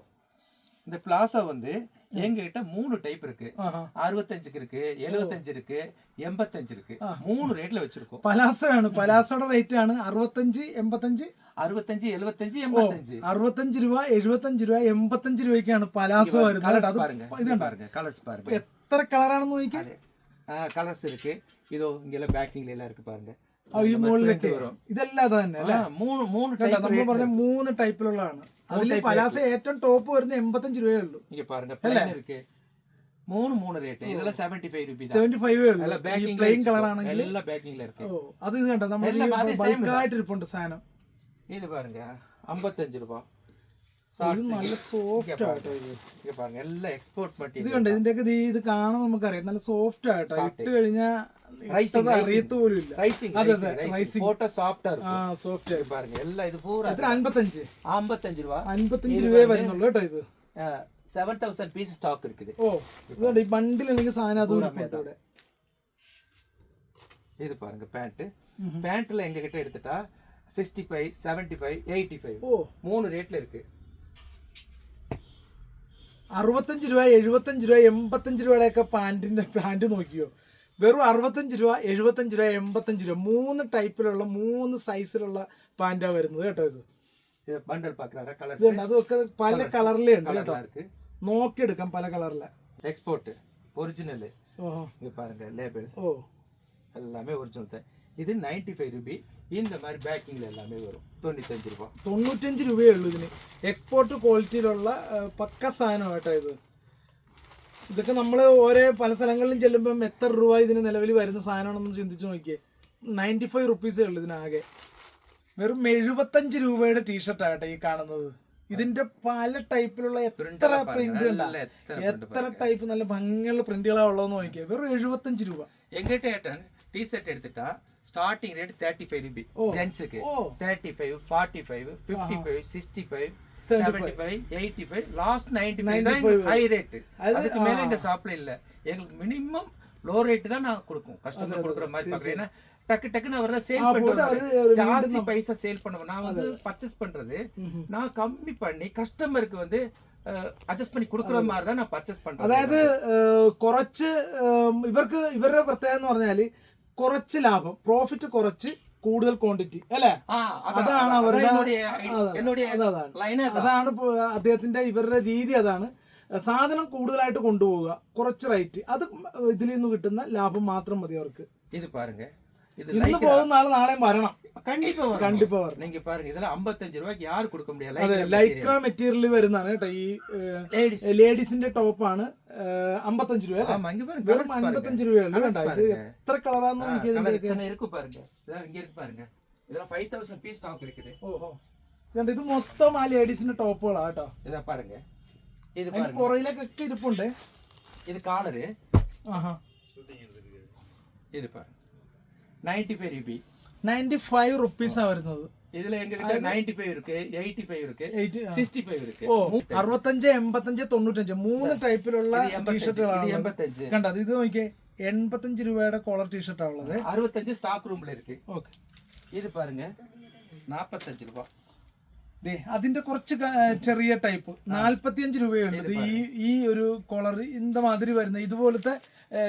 இந்த பிளாசோ வந்து எங்ககிட்ட மூணு டைப் இருக்கு ആഹാ அறுபத்தஞ்சுக்கு இருக்கு எழுபத்தஞ்சு இருக்கு எண்பத்தஞ்சு இருக்கு மூணு ரேட்ல வச்சிருக்கோம் പലാസയാണ് പലാസയുടെ റേറ്റ് ആണ് അറുപത്തഞ്ച് എൺപത്തഞ്ച് அறுபத்தஞ்சு எழுபத்தஞ்சு எண்பத்தஞ்சு അറുപത്തഞ്ച് രൂപ എഴുപത്തഞ്ച് രൂപ എൺപത്തഞ്ച് രൂപയ്ക്കാണ് പലാസ വരുന്നത് கலர்ஸ் കേട്ടോ. பாருங்க അത് ഇത് இது കണ്ടോ? பாருங்க கலர்ஸ் பாருங்க എത്ര കളറാണെന്ന് നോക്കിയാൽ கலர்ஸ் இருக்கு இதோ இங்க எல்லாம் பேக்கிங்ல எல்லாம் இருக்கு பாருங்க ഈ മുകളിലൊക്കെ print வரும் ഇതെല്ലാം അത് തന്നെ അല്ലേ ஆ, மூணு மூணு കേട്ടോ, டைப் നമ്മൾ പറഞ്ഞ മൂന്ന് ടൈപ്പിലുള്ളതാണ് അതിൽ പലാസ ഏറ്റവും ടോപ്പ് വരുന്നത് എൺപത്തഞ്ച് രൂപയേ ഉള്ളൂ இங்க பாருங்க பிளைன் இருக்கு மூணு மூணு ரேட் இதெல்லாம் செவன்டி ஃபைவ் ருபீஸ் സെവന്റി ഫൈവേ ഉള്ളൂ எல்லாம் ഈ பேக்கிங் പ്ലെയിൻ കളർ ആണെങ്കിൽ எல்லாம் பேக்கிங்ல இருக்கு ഓ അത് ഇത് കണ്ടോ നമ്മൾ എല്ലാം അതേ same ബൾക്കായിട്ട് ഇരിപ്പുണ്ട് സാധനം இது பாருங்க ஐம்பத்தஞ்சு ரூபாய் ഇത് നല്ല സോഫ്റ്റ് ആട്ടോ ഇത് இங்க பாருங்க எல்லாம் எக்ஸ்போர்ட் ഇത് மெட்டீரியல் കണ്ടോ ഇതിന്റെയൊക്കെ ഇത് ഇത് കാണുമ്പോൾ നമുക്കറിയാം നല്ല സോഫ്റ്റ് ആട്ടോ ഇട്ട് കഴിഞ്ഞാൽ Rising, അറിയത്ത് പോലും ഇല്ല ரைசிங் അതെ, ரைசிங் അതെ, ரைசிங் போட்டோ சாஃப்ட்டா ആ இருக்கும் സോഫ്റ്റ് இங்க பாருங்க எல்லாம் இது பூரா എത്ര അൻപത്തഞ്ച് 55 ரூபா അൻപത്തഞ്ച് രൂപയെ വരുന്നുള്ളൂ കേട്ടോ ഇത് செவன் தௌசண்ட் பீஸ் ஸ்டாக் இருக்குது ഓ ഇതുകൊണ്ട് ഈ ബണ്ടിൽ അല്ലെങ്കിൽ സാധനം അതും ഇരിപ്പുണ്ട് ഇവിടെ இது பாருங்க பேண்ட் பேண்ட்ல எங்க கிட்ட எடுத்துட்டா sixty five seventy five eighty five ഓ மூணு ரேட்ல இருக்கு അറുപത്തഞ്ച് രൂപ എഴുപത്തഞ്ച് രൂപ എൺപത്തഞ്ച് രൂപയുടെയൊക്കെ പാൻറ്റിന്റെ പാൻറ് നോക്കിയോ വെറും അറുപത്തഞ്ച് രൂപ എഴുപത്തഞ്ച് രൂപ എൺപത്തഞ്ച് രൂപ മൂന്ന് ടൈപ്പിലുള്ള മൂന്ന് സൈസിലുള്ള പാൻറ്റാ വരുന്നത് കേട്ടോ ഇത് இது பண்டல் பாக்குறாரா ഇത് கலர்ஸ் കണ്ടോ? അതൊക്കെ പല കളറിലേ ഉണ്ട് കേട്ടോ கலர்லாம் இருக்கு നോക്കിയെടുക്കാം പല കളറിലെ எக்ஸ்போர்ட் ஒரிஜினல் ഓഹോ இங்க பாருங்க லேபிள் ഓ எல்லாமே ஒரிஜினல் தான் இது நைன்டி ஃபைவ் ருபி இந்த மாதிரி பேக்கிங்ல எல்லாமே வரும் தொண்ணூத்தஞ்சு ரூபாய் തൊണ്ണൂറ്റഞ്ച് രൂപയേ ഉള്ളൂ ഇതിന് എക്സ്പോർട്ട് ക്വാളിറ്റിയിലുള്ള ആ, പക്ക സാധനം കേട്ടോ ഇത് ഇതൊക്കെ നമ്മൾ ഓരോ പല സ്ഥലങ്ങളിലും ചെല്ലുമ്പം എത്ര രൂപ ഇതിന് നിലവിൽ വരുന്ന സാധനമാണെന്ന് ചിന്തിച്ച് നോക്കിയേ. നയന്റി ഫൈവ് റുപ്പീസേ ഉള്ളൂ ഇതിനാകെ. വെറും എഴുപത്തഞ്ച് രൂപയുടെ ടീഷർട്ടാകട്ടെ ഈ കാണുന്നത്. ഇതിന്റെ പല ടൈപ്പിലുള്ള എത്ര പ്രിന്റുകൾ എത്ര ടൈപ്പ് നല്ല ഭംഗിയുള്ള പ്രിന്റുകളാ ഉള്ളതെന്ന് നോക്കിയാൽ വെറും എഴുപത്തഞ്ച് രൂപ. എങ്ങോട്ട് ഏട്ടൻ? ടീഷർട്ട് എടുത്തിട്ടാ? സ്റ്റാർട്ടിംഗ് റേറ്റ് തേർട്ടി ഫൈവ് രൂപ ജെൻസുക്ക് thirty five forty five fifty five sixty five seventy five eighty five last ninety five தான் ஹை ரேட் அதுக்கு மேல எங்க ஷாப்ல இல்ல எங்களுக்கு மினிமம் லோ ரேட் தான் நான் கொடுக்கும் கஸ்டமர் கொடுக்குற மாதிரி பாக்குறேன் ஏன்னா டக்கு டக்குன்னு அவர் தான் சேல் போட்டு அவரு பண்ணுவாரு ஜாஸ்தி பைசா சேல் பண்ணுவோம் நான் வந்து பர்ச்சேஸ் பண்றது நான் கம்மி பண்ணி கஸ்டமருக்கு வந்து அட்ஜஸ்ட் பண்ணி கொடுக்குற மாதிரி தான் நான் பர்ச்சேஸ் பண்றேன் അതായത് ഏഹ്, കുറച്ച് ഏഹ്, ഇവർക്ക് ഇവരുടെ പ്രത്യേകത എന്ന് പറഞ്ഞാല് കുറച്ച് ലാഭം പ്രോഫിറ്റ് കുറച്ച് കൂടുതൽ ക്വാണ്ടിറ്റി അല്ലേ? അതാണ് അവരുടെ അതാണ് അദ്ദേഹത്തിന്റെ ഇവരുടെ രീതി അതാണ്. സാധനം കൂടുതലായിട്ട് കൊണ്ടുപോവുക കുറച്ച് റേറ്റ് അത് ഇതിൽ നിന്ന് കിട്ടുന്ന ലാഭം മാത്രം മതി അവർക്ക്. ഇത് പാരുങ്ക. இது ഇന്ന് லைக்ரா പോകുന്ന ആള് നാളെ വരണം கண்டிப்பா வரும் കണ്ടിപ്പോ വരണം நீங்க பாருங்க இதெல்லாம் 55 ரூபாய்க்கு யாரு கொடுக்க முடியாது അതെ லைக்ரா ലൈക്ര മെറ്റീരിയൽ വരുന്നതാണ് കേട്ടോ ഈ லேடிஸ் ലേഡീസിന്റെ ടോപ്പാണ് അമ്പത്തഞ്ച് രൂപ അല്ലേ ஆமா இங்க பாருங்க വെറും colours பாருங்க അൻപത്തഞ്ച് രൂപയാണ് Colours വേണ്ട ഇത് பாருங்க. എത്ര കളറാന്ന് ஆ, നോക്കിയത് colour இத்தனை இருக்கு பாருங்க இதான் இங்க இருக்கு பாருங்க இதெல்லாம் 5000 பீஸ் ஸ்டாக் இருக்குது ഓഹോ ഇതുണ്ട്, ഇത് മൊത്തം ആ ലേഡീസിന്റെ ടോപ്പുകളാ കേട്ടോ இத பாருங்க இது അതിന്റെ பாருங்க പുറയിലൊക്കെ ഇരിപ്പുണ്ട് இது காலரு ആഹാ இது பாருங்க 95 ரூபி നയൻറ്റി ഫൈവ് റുപ്പീസാ വരുന്നത് இதுல எங்க கிட்ட 95 இருக்கு 85 இருக்கு എയ്റ്റ് 65 இருக்கு ഓ അറുപത്തഞ്ച് എൺപത്തഞ്ച് തൊണ്ണൂറ്റഞ്ച് മൂന്ന് ടൈപ്പിലുള്ള இது 85 இது ടീഷർട്ടുകളാണ് 85 കണ്ടത് ഇത് നോക്കിയേ എൺപത്തഞ്ച് രൂപയുടെ കോളർ ടീഷർട്ടാണ് ഉള്ളത് 65 ஸ்டாக் ரூம்ல இருக்கு ഓക്കെ இது பாருங்க 45 ரூபாய் ദേ അതിന്റെ കുറച്ച് ക- ചെറിയ ടൈപ്പ് നാല്പത്തിയഞ്ച് രൂപയുള്ളത് ഈ ഈ ഒരു കോളർ ഇന്ത മാതിരി വരുന്ന ഇതുപോലത്തെ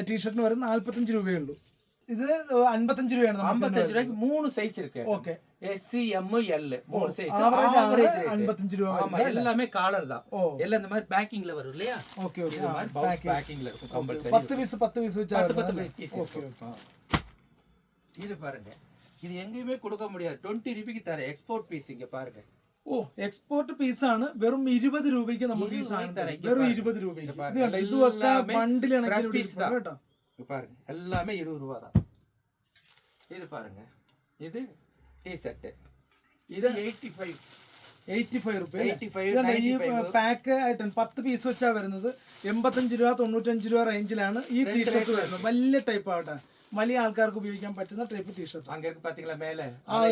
ടീഷർട്ടിന് വരുന്ന നാല്പത്തഞ്ച് രൂപയുള്ളൂ ഇത് இது அன்பத்தஞ்சு ரூபாய் ஐம்பத்தஞ்சு ரூபாய்க்கு மூணு சைஸ் இருக்கு ஓகே எஸ்சி எம் எல் மூணு oh, சைஸ் ஐம்பத்தஞ்சு ரூபாய் ஆமா எல்லாமே காலர் தான். Oh. எல்லாம் இந்த மாதிரி பேக்கிங்ல வரும் இல்லையா? ஓகே ஓகே இது மாதிரி ah, பவுச் பேக்கிங்ல இருக்கும் கம்பல்சரி 10 பீஸ் 10 பீஸ் வச்சு 10 10 பீஸ் ஓகே ஓகே இது பாருங்க. இது எங்கேயுமே கொடுக்க முடியாது. 20 ரூபாய்க்கு தர எக்ஸ்போர்ட் பீஸ் இங்க பாருங்க. ഓ എക്സ്പോർട്ട് പീസാണ് വെറും ഇരുപത് രൂപയ്ക്ക് നമുക്ക് ഈ സാധനം വെറും ഇരുപത് രൂപയ്ക്ക്. ഇത് കണ്ടോ? ഇതുമൊക്കെ ബണ്ടിലാണ് കേട്ടോ. பாருங்க எல்லாமே இருபது ரூபா தான் இது பாருங்க இது டி ஷர்ட் இது eighty five eighty five rupee eighty five ഇതുണ്ട് ഈ നയൻറ്റി ഫൈവ് പാക്ക് ആയിട്ടാണ് പത്ത് പീസ് വെച്ചാ വരുന്നത് എൺപത്തഞ്ച് രൂപ തൊണ്ണൂറ്റഞ്ച് രൂപ റേഞ്ചിലാണ് ഈ ടീഷർട്ട് വരുന്നത് വലിയ ടൈപ്പ് ആവട്ടെ വലിയ ആൾക്കാർക്ക് ഉപയോഗിക്കാൻ പറ്റുന്ന ടൈപ്പ് ടീഷർട്ട് அங்க இருக்கு பாத்தீங்களா மேல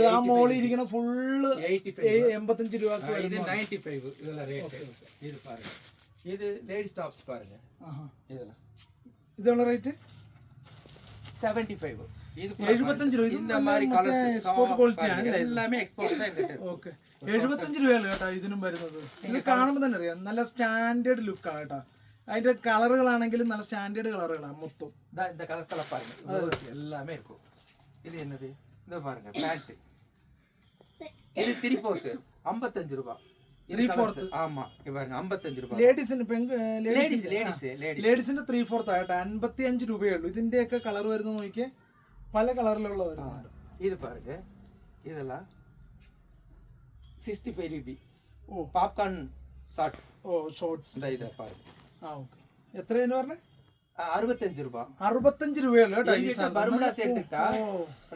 ആ മോളിൽ ഇരിക്കുന്ന ഫുള്ള് எயிட்டி ஃபைவ் എൺപത്തഞ്ച് രൂപക്ക് இது நைன்டி ஃபைவ் இதெல்லாம் ரேட் இது செவன்டி ஃபைவ் இது എഴുപത്തഞ്ച് രൂപ ഇത് இந்த നല്ല மாதிரி മറ്റേ கலர்ஸ் export quality ആണ് எல்லாமே எக்ஸ்போர்ட் தான் எங்கிட்ட இருக்கு. ഓക്കെ എഴുപത്തഞ്ച് രൂപയല്ല കേട്ടോ ഇതിനും വരുന്നത് ഇത് കാണുമ്പോൾ തന്നെ അറിയാം നല്ല സ്റ്റാൻഡേർഡ് ലുക്കാണ് കേട്ടോ അതിന്റെ കളറുകളാണെങ്കിലും നല്ല സ്റ്റാൻഡേർഡ് കളറുകളാണ് മൊത്തം இந்தா இந்த கலர்ஸ் எல்லாம் பாருங்க இது எல்லாமே இருக்கும் இது என்னது இந்த பாருங்க பேண்ட் இது த்ரீ ஃபோர்த்து ஐம்பத்தஞ்சு ரூபாய் த்ரீ ஃபோர்த் ஆமா இங்க பாருங்க ஐம்பத்தஞ்சு ரூபாய் ലേഡീസിന് പെങ്ക് ladies ladies ladies ലേഡീസിന്റെ three fourth ആയിട്ട് അൻപത്തി അഞ്ച് രൂപയേ ഉള്ളൂ ഇതിന്റെയൊക്കെ കളർ വരുന്നത് നോക്കിയേ പല കളറിലുള്ള വരുന്നുണ്ട് இது பாருங்க இதெல்லாம் சிக்ஸ்டி ஃபைவ் ருபி ഓ பாப்கார்ன் ஷார்ட்ஸ் ഓ ഷോർട്സ് இந்த இதை பாருங்க ആ ഓക്കെ എത്രയെന്ന് പറഞ്ഞേ ஆ, அறுபத்தஞ்சு ரூபாய் അറുപത്തഞ്ച് രൂപയല്ലോ കേട്ടോ ഈ எங்கிட்ட സാധനം. பர்முடா சேர்த்துக்கிட்டா ഓ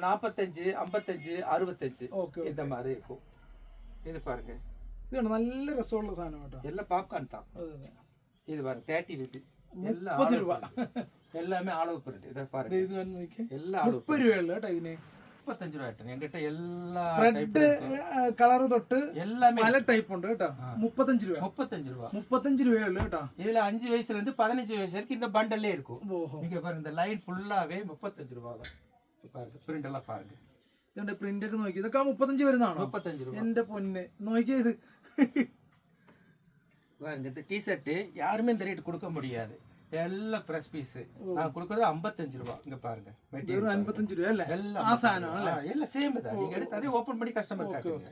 நாற்பத்தஞ்சு ஐம்பத்தஞ்சு அறுபத்தஞ்சு ഓക്കെ இந்த மாதிரி இருக்கும் இது பாருங்க ഇതാണ് നല്ല രസമുള്ള സാധനം കേട്ടോ. എല്ലാം പാപ്കാൺ ടാ ഇത് പറ തേർട്ടി റുപ്പി എല്ലാം இந்த பண்டல்லே இருக்கும் பாருங்க இந்த லைன் ஃபுல்லாவே பாருங்க பிரிண்ட் எல்லாம் பாருங்க പ്രിന്റ് ഒക്കെ നോക്കി. ഇതൊക്കെ മുപ്പത്തഞ്ച് വരുന്നതാണോ? മുപ്പത്തഞ്ച് എന്റെ പൊന്ന്. നോക്കിയത് [laughs] பாருங்க இந்த டிஷர்ட் யாருமே இந்த ரேட் கொடுக்க முடியாது எல்லாம் ஃப்ரெஷ் பீஸ் நான் கொடுக்கறது ஐம்பத்தஞ்சு ரூபா இங்க பாருங்க വെറും மெட்டீரியல் അൻപത്തഞ്ച് രൂപ അല്ലേ எல்லாம் ആ സാധനം അല്ലേ ஆ, எல்லாம் சேம் தான் நீங்க எடுத்து அதே ஓபன் பண்ணி கஸ்டமர் காட்டுங்க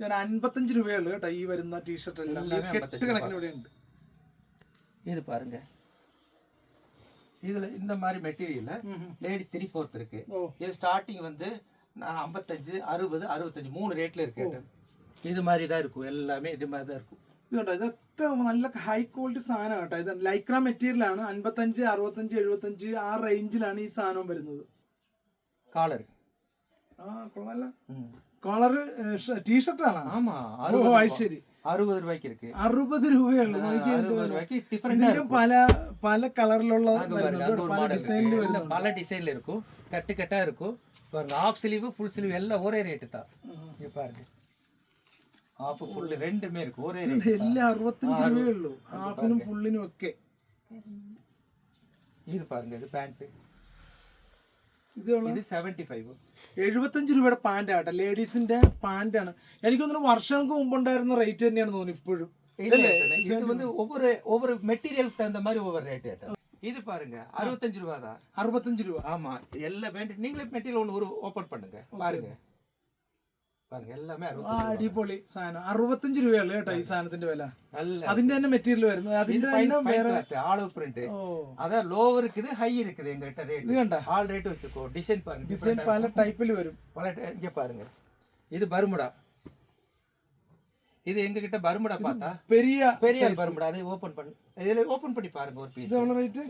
ഞാൻ അൻപത്തഞ്ച് രൂപയുള്ളൂ കേട്ടോ ഈ വരുന്ന ടീഷർട്ട് എല്ലാം എല്ലാമേ കെട്ട് കണക്കിന് ഇവിടെ ഉണ്ട് இது பாருங்க இதுல இந்த மாதிரி மெட்டீரியல்ல லேடிஸ் த்ரீ ஃபோர்த் இருக்கு ஓ. இது ஸ்டார்டிங் வந்து நான் ஐம்பத்தஞ்சு அறுபது அறுபத்தஞ்சு மூணு ரேட்ல இருக்கு இது மாதிரி தான் இருக்கும் எல்லாமே இது மாதிரி தான் இருக்கும் ഇത് കണ്ടോ ഇതൊക്കെ നല്ല ഹൈ ക്വാളിറ്റി സാധനം കേട്ടോ ഇത് ലൈക്ര മെറ്റീരിയൽ ആണ് അൻപത്തഞ്ച് അറുപത്തഞ്ച് എഴുപത്തഞ്ച് ആ റേഞ്ചിലാണ് ഈ സാധനം വരുന്നത് காலர் ആ കൊള്ളാല്ല കളറ് ടീഷർട്ട് ആണോ ஆமா ഓ அறுபது അത് ശരി அறுபது ரூபாய்க்கு இருக்கு അറുപത് രൂപയുള്ളൂ നോക്കിയേ ഇത് அறுபது ரூபாய்க்கு டிஃபரெண்டா ഇതിലും പല പല കളറിലുള്ള பாருங்க വരുന്നുണ്ട് அது ஒரு പല மாடல் ഡിസൈനിൽ இருக்கு വരുന്നുണ്ട് எல்லாம் பல டிசைன்ல இருக்கும் கட்டு கட்டா இருக்கும் பாருங்க ஆஃப் ஸ்லீவ் ஃபுல் ஸ்லீவ் எல்லாம் ஒரே ரேட்டு தான் இங்க பாருங்க ஆஃப் ஃபுல் ரெண்டுமே இருக்கு ஒரே ரேட் എല്ലാം അറുപത്തഞ്ച് രൂപയുള്ളൂ ഹാഫിനും ഫുള്ളിനും ഒക്കെ இது பாருங்க இது பேண்ட் ഇത് ഉള്ള இது செவன்டி ஃபைவ் എഴുപത്തഞ്ച് രൂപയുടെ പാന്റ് ആട്ടെ ലേഡീസിന്റെ പാന്റ് ആണ് എനിക്ക് തോന്നുന്നു വർഷങ്ങൾക്ക് മുമ്പ് ഉണ്ടായിരുന്ന റേറ്റ് തന്നെയാണ് തോന്നുന്നു ഇപ്പോഴും இது வந்து ஒவ்வொரு ஒவ்வொரு மெட்டீரியலுக்கு தகுந்த மாதிரி ஒவ்வொரு ரேட் இது பாருங்க அறுபத்தஞ்சு ரூபா தான் അറുപത്തഞ്ച് രൂപ ஆமா எல்லா பேண்ட் நீங்களே மெட்டீரியல் ஒன்று ஒரு ஓபன் பண்ணுங்க பாருங்க അടിപൊളി സാധനം അറുപത്തഞ്ച് രൂപയുള്ളൂ കേട്ടോ ഈ സാധനത്തിന്റെ വില நல்ல അതിന്റെ തന്നെ മെറ്റീരിയൽ വരുന്നത് இது അതിന്റെ fine- തന്നെ fine വേറെ cloth, ஆளவு பிரிண்ட் ഓ அதான் லோவர் இருக்குது ஹை இருக்குது எங்ககிட்ட ഇത് ரேட் കണ്ട ஆல் ரேட் வச்சுக்கோ டிசைன் பாருங்க ഡിസൈൻ പല ടൈപ്പിൽ വരും பல ti- இங்க பாருங்க இது பர்முடா இது எங்க கிட்ட பர்முடா பார்த்தா പെരിയ பெரிய பர்முடா அதை ஓபன் பண்ணி இதுல ஓபன் பண்ணி பாருங்க ஒரு பீஸ் ഇതുള്ള റേറ്റ്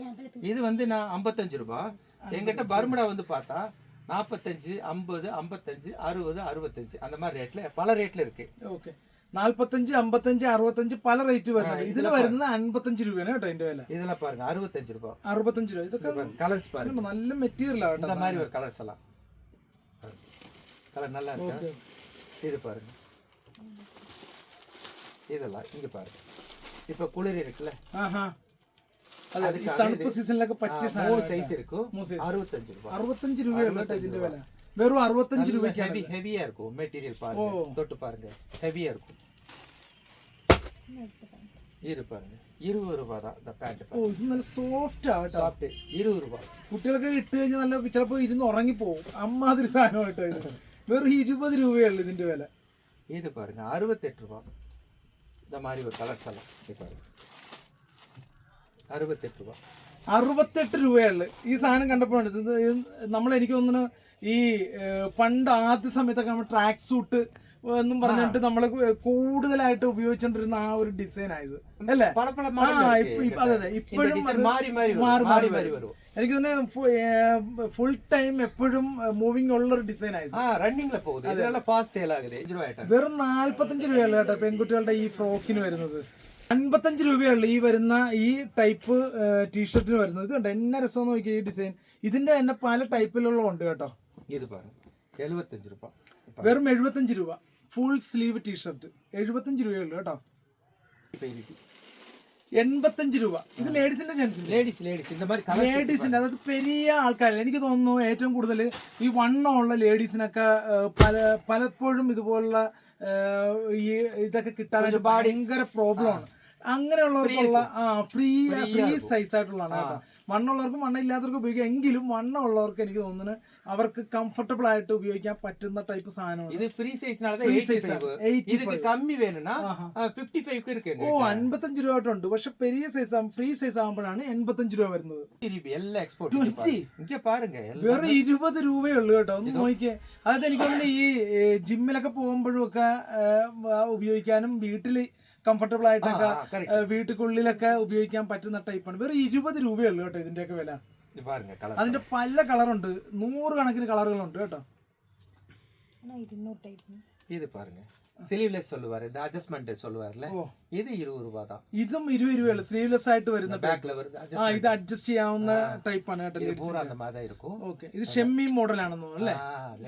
இது வந்து நான் ஐம்பத்தஞ்சு ரூபாய் எங்கிட்ட பர்முடா வந்து பார்த்தா நாற்பத்தஞ்சு ஐம்பது ஐம்பத்தஞ்சு அறுபது அறுபத்தஞ்சு அந்த மாதிரி ரேட்ல பல ரேட்ல இருக்கு ഓക്കെ നാല്പത്തഞ്ച് അമ്പത്തഞ്ച് അറുപത്തഞ്ച് പല റേറ്റ് വരുന്നത് ഇതിൽ വരുന്നത് അൻപത്തഞ്ച് രൂപയാണ് കേട്ടോ ഇതിന്റെ വില இதெல்லாம் பாருங்க அறுபத்தஞ்சு ரூபாய் അറുപത്തഞ്ച് രൂപ ഇതൊക്കെ கலர்ஸ் பாருங்க കണ്ടോ, നല്ല മെറ്റീരിയൽ ആട്ടോ இந்த மாதிரி ஒரு கலர்ஸ் எல்லாம் கலர் நல்லா இருக்கு இது பாருங்க இதெல்லாம் இங்க பாருங்க இப்ப குளிர் இருக்குல்ல ആഹാ അതെ ഈ തണുപ്പ് സീസണിലൊക്കെ പറ്റിയ மூணு സാധനം சைஸ் இருக்கும் மூணு size. அறுபத்தஞ்சு ரூபாய் അറുപത്തഞ്ച് രൂപയുള്ളൂ കേട്ടോ ഇതിന്റെ വില വെറും അറുപത്തഞ്ച് രൂപയ്ക്കാണ് ஹெவி ஹெவியா இருக்கும் மெட்டீரியல் பாருங்க தொட்டு பாருங்க ஹெவியா இருக்கும் இரு பாருங்க இருபது ரூபாய் தான் இந்த பேண்ட் ഓ ഇത് നല്ല സോഫ്റ്റ് ആ കേട്ടോ சாப்பிட்டு இருபது ரூபாய் കുട്ടികൾക്ക് ഇട്ട് കഴിഞ്ഞാൽ നല്ല ചിലപ്പോൾ ഇരുന്ന് ഉറങ്ങിപ്പോവും അമ്മാതിരി സാധനം കേട്ടോ ഇത് വെറും ഇരുപത് രൂപയുള്ളൂ ഇതിന്റെ വില இது பாருங்க அறுபத்தெட்டு ரூபாய் இந்த மாதிரி ஒரு கலர்ஸ் எல்லாம் இது അറുപത്തെട്ട് രൂപ. ഈ സാധനം കണ്ടപ്പോൾ നമ്മൾ എനിക്ക് തോന്നുന്നു ഈ പണ്ട് ആദ്യ സമയത്തൊക്കെ നമ്മൾ ട്രാക്ക് സൂട്ട് എന്നും പറഞ്ഞിട്ട് നമ്മൾ കൂടുതലായിട്ട് ഉപയോഗിച്ചോണ്ടിരുന്ന ആ ഒരു ഡിസൈൻ ആയത്. അല്ലേ? ഇപ്പോഴും മാറി മാറി വരും എനിക്ക് തന്നെ ഫുൾ ടൈം എപ്പോഴും മൂവിംഗ് ഉള്ള ഒരു ഡിസൈൻ ആയിരുന്നു വെറും നാല്പത്തഞ്ച് രൂപയല്ലേ കേട്ടോ പെൺകുട്ടികളുടെ ഈ ഫ്രോക്കിന് വരുന്നത്. അൻപത്തഞ്ച് രൂപയുള്ള ഈ വരുന്ന ഈ ടൈപ്പ് ടീഷർട്ടിന് വരുന്നത്. ഇത് കണ്ടോ എന്നെ രസം നോക്കിയ ഈ ഡിസൈൻ ഇതിന്റെ തന്നെ പല ടൈപ്പിലുള്ള ഉണ്ട് കേട്ടോ. ഇത് എഴുപത്തഞ്ച് രൂപ. വെറും എഴുപത്തഞ്ച് രൂപ. ഫുൾ സ്ലീവ് ടീഷർട്ട് എഴുപത്തഞ്ച് രൂപയുള്ളു കേട്ടോ. എൺപത്തഞ്ച് രൂപ. ഇത് ലേഡീസിന്റെ ജെൻസിന് ലേഡീസ് ലേഡീസ് ലേഡീസിന്റെ അതായത് പെരിയ ആൾക്കാർ എനിക്ക് തോന്നുന്നു ഏറ്റവും കൂടുതൽ ഈ വണ്ണമുള്ള ലേഡീസിനൊക്കെ പല പലപ്പോഴും ഇതുപോലുള്ള ഈ ഇതൊക്കെ കിട്ടാൻ ഭയങ്കര പ്രോബ്ലമാണ് അങ്ങനെയുള്ളവർക്കുള്ള ആ ഫ്രീ ഫ്രീ സൈസ് ആയിട്ടുള്ളതാണ് കേട്ടോ വണ്ണമുള്ളവർക്കും വണ്ണം ഇല്ലാത്തവർക്കും ഉപയോഗിക്കാം എങ്കിലും വണ്ണമുള്ളവർക്ക് എനിക്ക് തോന്നുന്നു അവർക്ക് കംഫർട്ടബിൾ ആയിട്ട് ഉപയോഗിക്കാൻ പറ്റുന്ന ടൈപ്പ് സാധനമാണ് இது ஃப்ரீ சைஸ்னால தான் எயிட்டி size ஃபைவ் ആണ്. 85. இதுக்கு கம்மி வேணும்னா ஃபிஃப்டி ஃபைவ்க்கு இருக்கு ഓ അൻപത്തഞ്ച് രൂപ തൊട്ടുണ്ട് പക്ഷെ പെരിയ സൈസ് ആകുമ്പോൾ ഫ്രീ സൈസ് ആകുമ്പോഴാണ് എൺപത്തഞ്ച് രൂപ വരുന്നത് திருப்பி எல்லாம் எக்ஸ்போர்ட் இங்க பாருங்க எல்லாம் വെറും ഇരുപത് രൂപയേ ഉള്ളൂ കേട്ടോ ഒന്ന് നോക്കിയേ അതായത് എനിക്ക് തോന്നുന്നു ഈ ഏ, ജിമ്മിലൊക്കെ പോകുമ്പോഴും ഒക്കെ ഏ, വ- ഉപയോഗിക്കാനും വീട്ടിൽ കംഫർട്ടബിൾ ആയിട്ടൊക്കെ ആ, correct. ഏ, വീട്ടുക്കുള്ളിലൊക്കെ ഉപയോഗിക്കാൻ പറ്റുന്ന ടൈപ്പാണ് വെറും ഇരുപത് രൂപയേ ഉള്ളൂ കേട്ടോ ഇതിന്റെയൊക്കെ വില இது பாருங்க கலர் അതിന്റെ പല കളറുണ്ട് നൂറ് കണക്കിന് കളറുകളുണ്ട് കേട്ടോ இது பாருங்க ஸ்லீவ்லெஸ் சொல்லுவாரு இந்த அட்ஜஸ்ட்மெண்ட் சொல்லுவார்ல ഇത് ഇരുപത് രൂപ ഇതും ഇരുപത് രൂപയല്ല? സ്ലീവ്ലെസ് ആയിട്ട് വരുന്ന ബാക്കിൽ ആ ഇത് അഡ്ജസ്റ്റ് ചെയ്യാവുന്ന ടൈപ്പ് ആണ് കേട്ടോ ഓക്കെ. ഇത് ഷെമ്മി മോഡൽ ആണെന്നോ അല്ലേ?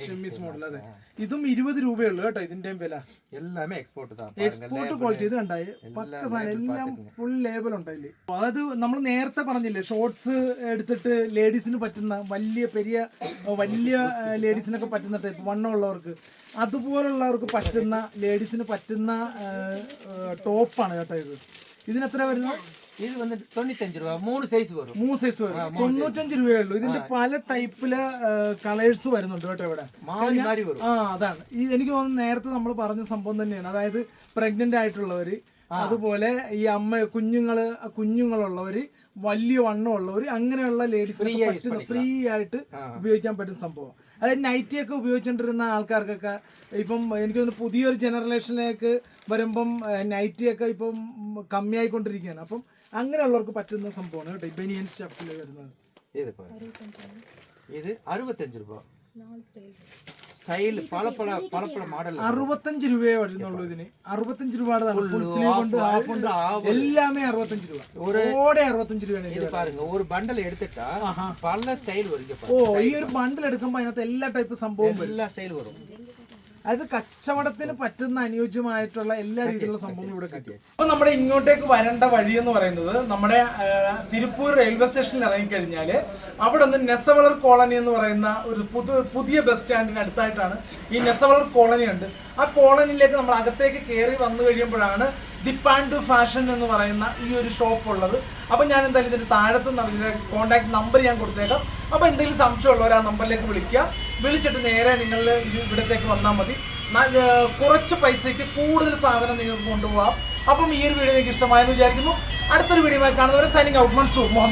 ഷെമ്മീസ് മോഡൽ അതെ. ഇതും ഇരുപത് രൂപയുള്ളൂ കേട്ടോ ഇതിന്റെയും വില. എല്ലാം എക്സ്പോർട്ട് എക്സ്പോർട്ട് ക്വാളിറ്റി ഇത് കണ്ടായി പക്ക സാധനം എല്ലാം ഫുൾ ലേബൽ ഉണ്ടായില്ലേ അത് നമ്മൾ നേരത്തെ പറഞ്ഞില്ലേ ഷോർട്സ് എടുത്തിട്ട് ലേഡീസിന് പറ്റുന്ന വലിയ പെരിയ വലിയ ലേഡീസിനൊക്കെ പറ്റുന്ന ടൈപ്പ് വണ്ണം ഉള്ളവർക്ക്. അതുപോലുള്ളവർക്ക് പറ്റുന്ന ലേഡീസിന് പറ്റുന്ന ടോപ്പ് ടോപ്പാണ് കേട്ടോ ഇത്. ഇതിന് എത്ര വരുന്നത്? ഇത് വന്നിട്ട് തൊണ്ണൂറ്റഞ്ച് രൂപ. മൂന്ന് സൈസ് വരും. മൂന്ന് സൈസ് വരും. തൊണ്ണൂറ്റഞ്ച് രൂപയേ ഉള്ളൂ. ഇതിന്റെ പല ടൈപ്പിൽ കളേഴ്സ് വരുന്നുണ്ട് കേട്ടോ ഇവിടെ. ആ അതാണ്. ഈ എനിക്ക് തോന്നുന്നു നേരത്തെ നമ്മൾ പറഞ്ഞ സംഭവം തന്നെയാണ്. അതായത് പ്രഗ്നന്റ് ആയിട്ടുള്ളവര് അതുപോലെ ഈ അമ്മ കുഞ്ഞുങ്ങൾ കുഞ്ഞുങ്ങളുള്ളവര് വലിയ വണ്ണമുള്ളവര് അങ്ങനെയുള്ള ലേഡീസ് ഫ്രീ ആയിട്ട് ഉപയോഗിക്കാൻ പറ്റുന്ന സംഭവം. അതായത് നൈറ്റിയൊക്കെ ഉപയോഗിച്ചുകൊണ്ടിരുന്ന ആൾക്കാർക്കൊക്കെ ഇപ്പം എനിക്ക് തോന്നുന്നു പുതിയൊരു ജനറേഷനിലേക്ക് വരുമ്പം നൈറ്റിയൊക്കെ ഇപ്പം കമ്മിയായിക്കൊണ്ടിരിക്കുകയാണ്. അപ്പം അങ്ങനെയുള്ളവർക്ക് പറ്റുന്ന സംഭവമാണ് കേട്ടോ ബനിയൻ സ്റ്റെപ്പിൽ വരുന്നത്. ഇത് അറുപത്തഞ്ച് രൂപ. സ്റ്റൈല് പല പല പല പല മോഡൽ അറുപത്തഞ്ച് രൂപയെ വരുന്നുള്ളൂ ഇതിന് അറുപത്തഞ്ച് രൂപ എല്ലാമേ അറുപത്തഞ്ച് രൂപ ഒരു ഓടെ അറുപത്തഞ്ച് രൂപയാണ് ഇത് പാരുങ്ങ ഒരു ബണ്ടൽ എടുത്തിട്ടാ പല സ്റ്റൈൽ വരും ഓ ഈ ഒരു ബണ്ടൽ എടുക്കുമ്പോ അതിനകത്ത് എല്ലാ ടൈപ്പ് സംഭവം എല്ലാ സ്റ്റൈൽ വരും അത് കച്ചവടത്തിന് പറ്റുന്ന അനുയോജ്യമായിട്ടുള്ള എല്ലാ രീതിയിലുള്ള സംഭവങ്ങളും ഇവിടെ കിട്ടി. അപ്പൊ നമ്മുടെ ഇങ്ങോട്ടേക്ക് വരേണ്ട വഴി എന്ന് പറയുന്നത് നമ്മുടെ തിരുപ്പൂർ റെയിൽവേ സ്റ്റേഷനിൽ ഇറങ്ങിക്കഴിഞ്ഞാൽ അവിടെ നിന്ന് നെസവളർ കോളനി എന്ന് പറയുന്ന ഒരു പുതു പുതിയ ബസ് സ്റ്റാൻഡിന് അടുത്തായിട്ടാണ് ഈ നെസവളർ കോളനി ഉണ്ട്. ആ കോളനിയിലേക്ക് നമ്മൾ അകത്തേക്ക് കയറി വന്നു കഴിയുമ്പോഴാണ് ദി പാൻഡു ഫാഷൻ എന്ന് പറയുന്ന ഈ ഒരു ഷോപ്പ് ഉള്ളത്. അപ്പൊ ഞാൻ എന്തായാലും ഇതിന്റെ താഴത്ത് ന- ഇതിന്റെ കോൺടാക്ട് നമ്പർ ഞാൻ കൊടുത്തേക്കാം. അപ്പൊ എന്തെങ്കിലും സംശയമുള്ളവർ ആ നമ്പറിലേക്ക് വിളിക്കുക. വിളിച്ചിട്ട് നേരെ നിങ്ങൾ ഇവിടത്തേക്ക് വന്നാൽ മതി. കുറച്ച് പൈസയ്ക്ക് കൂടുതൽ സാധനം നിങ്ങൾക്ക് കൊണ്ടുപോകാം അപ്പം ഈ ഒരു വീഡിയോ നിങ്ങൾക്ക് ഇഷ്ടമായെന്ന് വിചാരിക്കുന്നു. അടുത്തൊരു വീഡിയോ കാണുന്നവരെ സൈനിങ് ഔട്ട് മൻസൂർ മുഹമ്മദ്.